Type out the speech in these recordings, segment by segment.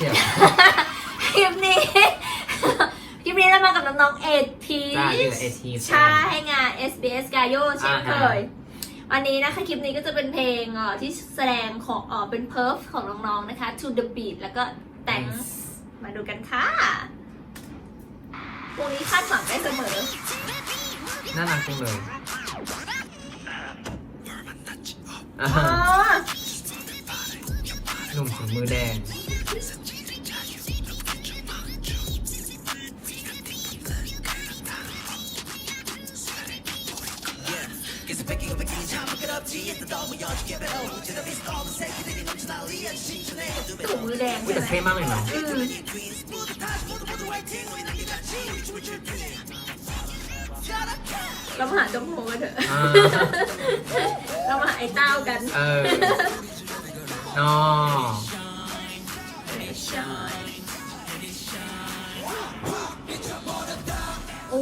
ชียว คลิปนี้ คลิปนี้เรามากับน้องๆเอทีจ้านี่แหละ AT ใช่งาน SBS Gayo เช่นเคอ่าฮะยวันนี้นะคะคลิปนี้ก็จะเป็นเพลงเอ่อที่แสดงของเอ่อเป็นเพิร์ฟของน้องๆนะคะ To the Beat แล้วก็ Thanks มาดูกันค่ะวงนี้คาดหวังได้เสมอ น่ารักจังเลยอ่าอ๋อ หนุ่มถุงมือแดง ถุงมือแดงอุ๊ยใช่แต่ไหมเท่มากเลยเนาะอืมเรามาหาเจ้าโมกันเถอะ อ่าเรามาหาไอ้เต้ากันเออเนาะใช่โอ้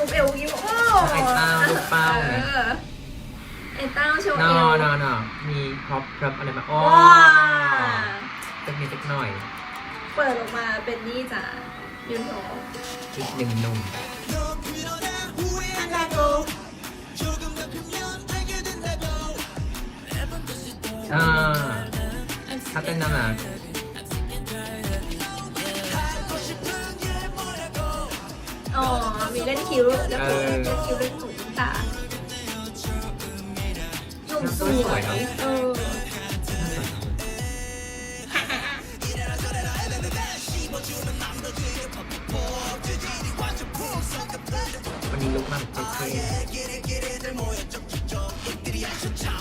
ห็นเห็นท่ามุกเอวยิ้มโอ้ไอ้เต้าลูกเป้าไง ออไอ้เต้าโชว์นเออวนอนอมีพร็อพพร็อพอะไรมาอ๋อว้าสักนิดสักหน่อยเปิดออกมาเป็นนี่จ้ะยูโนอีกหนึ่งหนุ่มฮันดาโมีเล่นคิ้วแล้วก็เล่นคิ้วเล่นหูตาหนุ่มสวยเออวันนี้ลุกมากเท่ๆ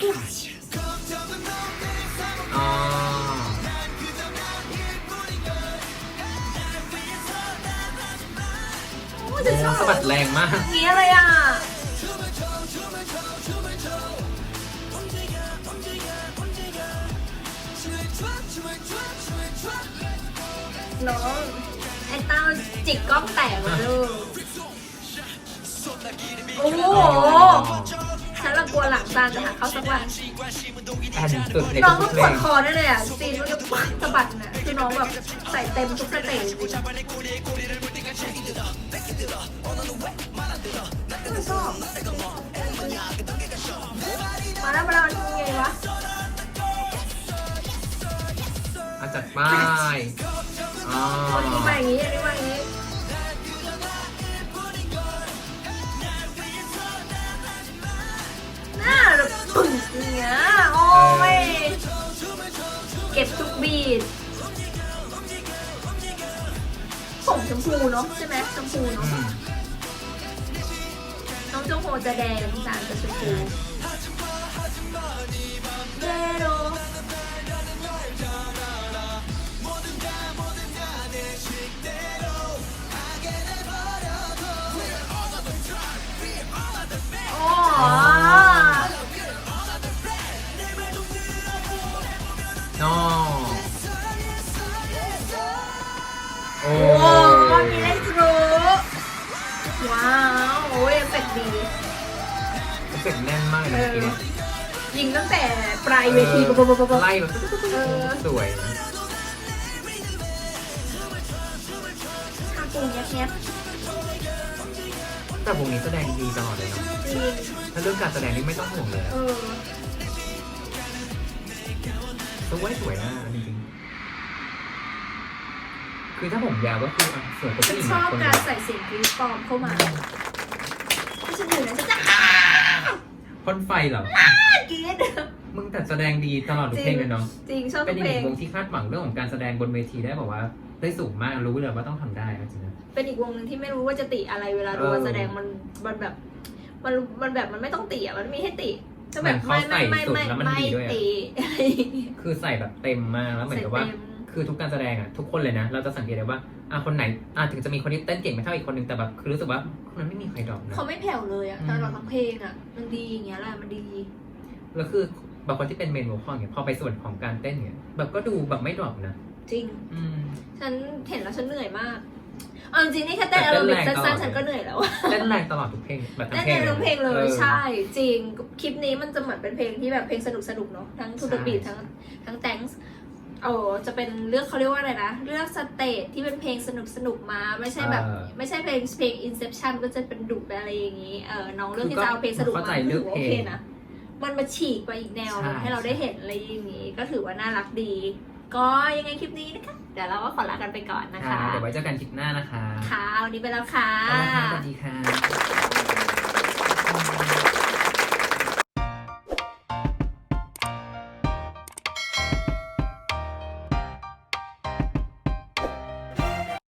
อ๋อโอ้จะชอบสะบัดแรงมาก นี้อะไรอะ น้อง ไอ้เต้าจิกกล้องแตกมาลูกโอ้โห ฉันละกลัวหลังซานจะหาเขาสักวันแอนสุดในน้องทุก็กเพลงปวดคอได้เลยอะซีนมันจะปักสะบัดน่ะคือน้องแบบใส่เต็มทุกสเตจจริงชอบมาแล้วมาแล้วมันยังไงวะอาจัดป้ายอ๋อคนนี้มาอย่างนี้อันนี้มา ก็บทุกบีดผมชมพูเนาะใช่ไหมชมพูอืเนาะมน้องจงโฮจะแดงจานจะชมพูเดโร นอโอ้โอ้มีเล่นกรูว้าว โอ้ยเอฟเฟกต์ดีรู้สึกแน่นมากเลยนะเมื่อกี้เนี่ยยิงตั้งแต่ปลายเวทีปุ๊บปุ๊บปุ๊บปุ๊บไล่แบบเออสวยนะทำปูเนี้ยเนี้ยแต่วงนี้แสดงดีตลอดเลยเนาะจริงถ้าเรื่องการแสดงนี่ไม่ต้องห่วงเลยเออะอ สวยสวยมากจริงๆคือถ้าผมยาวก็คืออะสวยกว่าฉัผู้นหญิงชบางอบคนการใส่เสียงกรี๊ดปลอมเข้ามาที่ฉันอยู่นะฉันจะพ่นไฟเหรอ กรี๊ดมึงแต่แสดงดีตลอดทุกเพลงเลยเนาะ จริงชอบเป็ทุนกอีกเพลงหนึ่งวงที่คาดหวังเรื่องของการแสดงบนเวทีได้บอกว่า ได้สูงมากรู้เลยว่าต้องทำได้นะจริงๆนะ เป็นอีกวงหนึ่งที่ไม่รู้ว่าจะติอะไรเวลาดูเออ การแสดงมันมันแบบ มันมันแบบมันไม่ต้องติอะมันไม่มีให้ติ ก็เหแบมือบนเขาไม่ไม่ไม่ใส่สุดไม่แล้วมันไม่ดีด้วยอะติอะไรอย่างเงี้ยคือใส่แบบเต็มมากแล้วเหมือนใส่กับว่าเต็มคือคือทุกการแสดงอะทุกคนเลยนะ เราจะสังเกตได้ว่าอะคนไหนอะถึงจะมีคนที่เต้นเก่งไม่เท่าอีกคนนึงแต่แบบคือรู้สึกว่าคนนั้นไม่มีใครดรอปนะเขาไม่แผ่วเลยอะอืมตลอดทั้งเพลงอะมันดีอย่างเงี้ยแหละมันดีแล้วคือบางคนที่เป็นเมนโวคอลเนี่ยพอไปส่วนของการเต้นเนี่ยแบบก็ดูแบบไม่ดรอปนะจริงอืมฉันเห็นแล้วฉันเหนื่อยมาก เอาจริงๆนี่แค่เต้นแต่แอเต้โรนบิกแรงตลอสั้ดนๆฉันก็เหนื่อยแล้วอะเต้นแรงตลอดทุกเพลงแบบทั้เต้งนเพลงในทั้งเพลงเลยออใช่ จริงคลิปนี้มันจะเหมือนเป็นเพลงที่แบบเพลงสนุกสนุกๆเนาะทั้งทูเดใช่บีททั้งทั้งแตงส์โอ้จะเป็นเลือกเขาเรียกว่าอะไรนะ เลือกสเตจที่เป็นเพลงสนุกสนุกๆมาไม่ใช่แบบเออไม่ใช่เพลงเพลง Inception ก็จะเป็นดุไปอะไรอย่างนี้เออน้องเลือกที่คือก็จะเอาเพลงสนุกเข้ามาใจเลือกถืว่าเพลงโอเคนะมันมาฉีกไปอีกแนวหนึ่งใช่ให้เราได้เห็นอะไรอย่างนี้ ก็ถือว่าน่ารักดี ก็ยังไงคลิปนี้นะคะ เดี๋ยวเราก็ขอลากันไปก่อนนะค่ะคะเดี๋ยวไว้เจอกันคลิปหน้านะคะค่ะวันนี้ไปแล้วค่ะ เอาละค่ะสวัสดีค่ะ